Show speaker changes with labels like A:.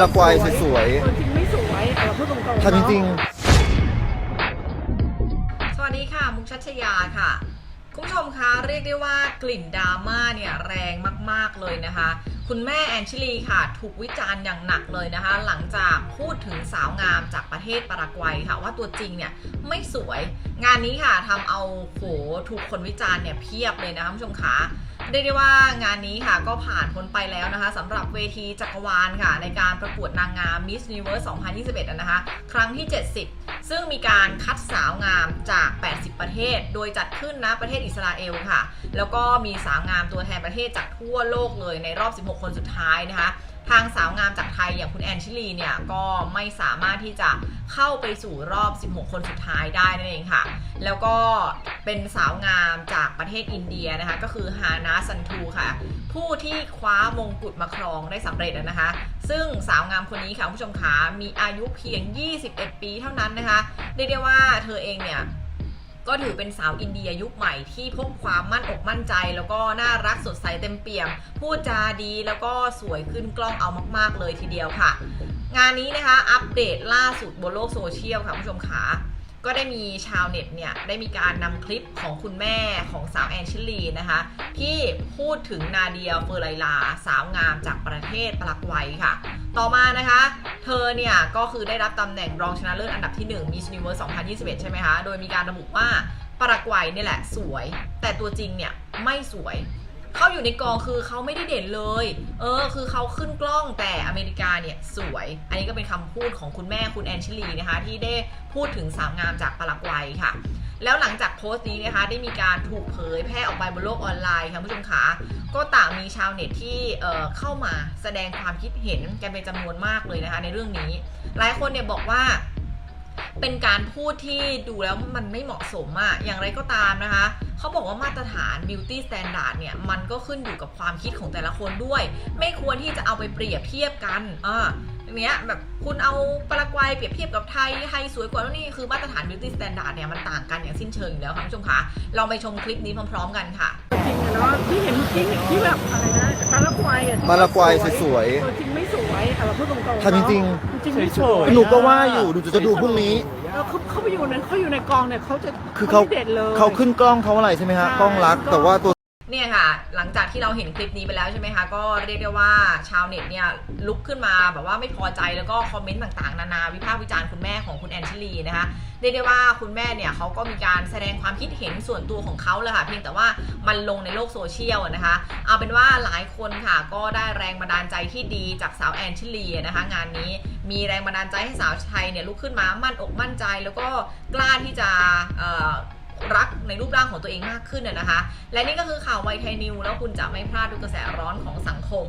A: ละควายสวย
B: ตัวจริงไม่สวยเอาเราพูดตรงๆ
A: ๆทำจริง
C: สวัสดีค่ะ มุกชัชยาค่ะ คุณผู้ชมคะเรียกได้ว่ากลิ่นดราม่าเนี่ยแรงมากๆเลยนะคะ คุณแม่แอนชิลีค่ะ ถูกวิจารณ์อย่างหนักเลยนะคะ หลังจากพูดถึงสาวงามจากประเทศปารากวัยค่ะ ว่าตัวจริงเนี่ยไม่สวย งานนี้ค่ะทำเอาโหถูกคนวิจารณ์เนี่ยเพียบเลยนะคะคุณผู้ชมคะ เรียกได้ว่างานนี้ค่ะก็ผ่านพ้นไปแล้วนะคะสำหรับเวทีจักรวาลค่ะ ในการประกวดนางงาม Miss Universe 2021 นะคะ ครั้งที่ 70 ซึ่งมีการคัดสาวงามจาก 80 ประเทศ โดยจัดขึ้นนะประเทศอิสราเอลค่ะ แล้วก็มีสาวงามตัวแทนประเทศจากทั่วโลกเลยในรอบ 16 คนสุดท้ายนะคะ ทางสาวงามจากไทยอย่างคุณแอนชิลีเนี่ยก็ไม่สามารถที่จะเข้าไปสู่รอบ 16 คนสุดท้ายได้นั่นเองค่ะ แล้วก็เป็นสาวงามจากประเทศอินเดียนะคะก็คือฮานาซันทูค่ะ ผู้ที่คว้ามงกุฎมาครองได้สำเร็จนะคะ ซึ่งสาวงามคนนี้ค่ะคุณผู้ชมขามีอายุเพียง 21 ปีเท่านั้นนะคะเรียกได้ว่าเธอเองเนี่ย ก็ถือเป็นสาวอินเดียยุคใหม่ที่พบความมั่นอกมั่นใจ แล้วก็น่ารักสดใสเต็มเปี่ยม พูดจาดีแล้วก็สวยขึ้นกล้องเอามาก ๆ เลยทีเดียวค่ะ งานนี้นะคะอัปเดตล่าสุดบนโลกโซเชียลค่ะคุณผู้ชมขา ก็ได้มีชาวเน็ตเนี่ยได้มีการนำคลิปของคุณแม่ของสาวแอนชิลีนะคะที่พูดถึงนาเดียเฟอร์ไลลาสาวงามจากประเทศปารากวัยค่ะ ต่อมานะคะ เธอเนี่ยก็คือได้รับตำแหน่งรองชนะเลิศอันดับที่1 Miss Universe 2021 ใช่ไหมคะ โดยมีการระบุว่าปารากวัยนี่แหละสวย แต่ตัวจริงเนี่ยไม่สวย เขาอยู่ในกองคือเขาไม่ได้เด่นเลย เออ คือเขาขึ้นกล้องแต่อเมริกาเนี่ยสวย อันนี้ก็เป็นคำพูดของคุณแม่คุณแอนชลีนะคะ ที่ได้พูดถึงสาวงามจากปารากวัยค่ะ แล้วหลังจากโพสต์นี้นะคะ ได้มีการถูกเผยแพร่ออกไปบนโลกออนไลน์ค่ะผู้ชมขาก็ต่างมีชาวเน็ตที่เเข้ามาแสดงความคิดเห็นกันเป็นจำนวนมากเลยนะคะ ในเรื่องนี้ หลายคนเนี่ยบอกว่า เป็นการพูดที่ดูแล้วมันไม่เหมาะสมอะอย่างไรก็ตามนะคะ เขาบอกว่ามาตรฐาน beauty standard เนี่ย มันก็ขึ้นอยู่กับความคิดของแต่ละคนด้วย ไม่ควรที่จะเอาไปเปรียบเทียบกันอ่าอันเนี้ยแบบคุณเอาปารากวัยเปรียบเทียบกับไทย ไทยสวยกว่าแล้วนี่คือมาตรฐาน beauty standard เนี่ยมันต่างกันอย่างสิ้นเชิงอยู่แล้วค่ะคุณผู้ชมคะลองไปชมคลิปนี้พร้อมๆกันค่ะ
B: จริงอะเนาะที่เห็นเมื่อกี้เห็นที่แบบอะไรนะปลาละควายอะที่
A: ปลาละควายสวยๆ
B: ตัวจริงไม่สวยเอาเราพูดตรงๆ
A: ทำจริง
B: จริงๆไม่สวย
A: หนูก็ว่าอยู่หนูจะดูพรุ่งนี้
B: แล้วเขาเขาไปอยู่นั้นเขาอยู่ในกองเนี่ยเขาจะ
A: คือเขา
B: ไม่เด็ดเลย
A: เขาขึ้นกล้องเขาอะไรใช่ไหมฮะ
B: ใช่
A: กล้องรักแต่ว่าตัว
C: เนี่ยค่ะ หลังจากที่เราเห็นคลิปนี้ไปแล้วใช่ไหมคะ ก็เรียกได้ว่าชาวเน็ตเนี่ยลุกขึ้นมาแบบว่าไม่พอใจแล้วก็คอมเมนต์ต่างๆ นานาวิพากษ์วิจารณ์คุณแม่ของคุณแอนชิลีนะคะเรียกได้ว่าคุณแม่เนี่ยเขาก็มีการแสดงความคิดเห็นส่วนตัวของเขาเลยค่ะ เพียงแต่ว่ามันลงในโลกโซเชียลนะคะ เอาเป็นว่าหลายคนค่ะก็ได้แรงบันดาลใจที่ดีจากสาวแอนชิลีนะคะ งานนี้มีแรงบันดาลใจให้สาวไทยเนี่ยลุกขึ้นมามั่นอกมั่นใจแล้วก็กล้าที่จะ รักในรูปร่างของตัวเองมากขึ้นนะนะคะ และนี่ก็คือข่าวไวไทยนิวแล้วคุณจะไม่พลาดดุกกระแสร้อนของสังคม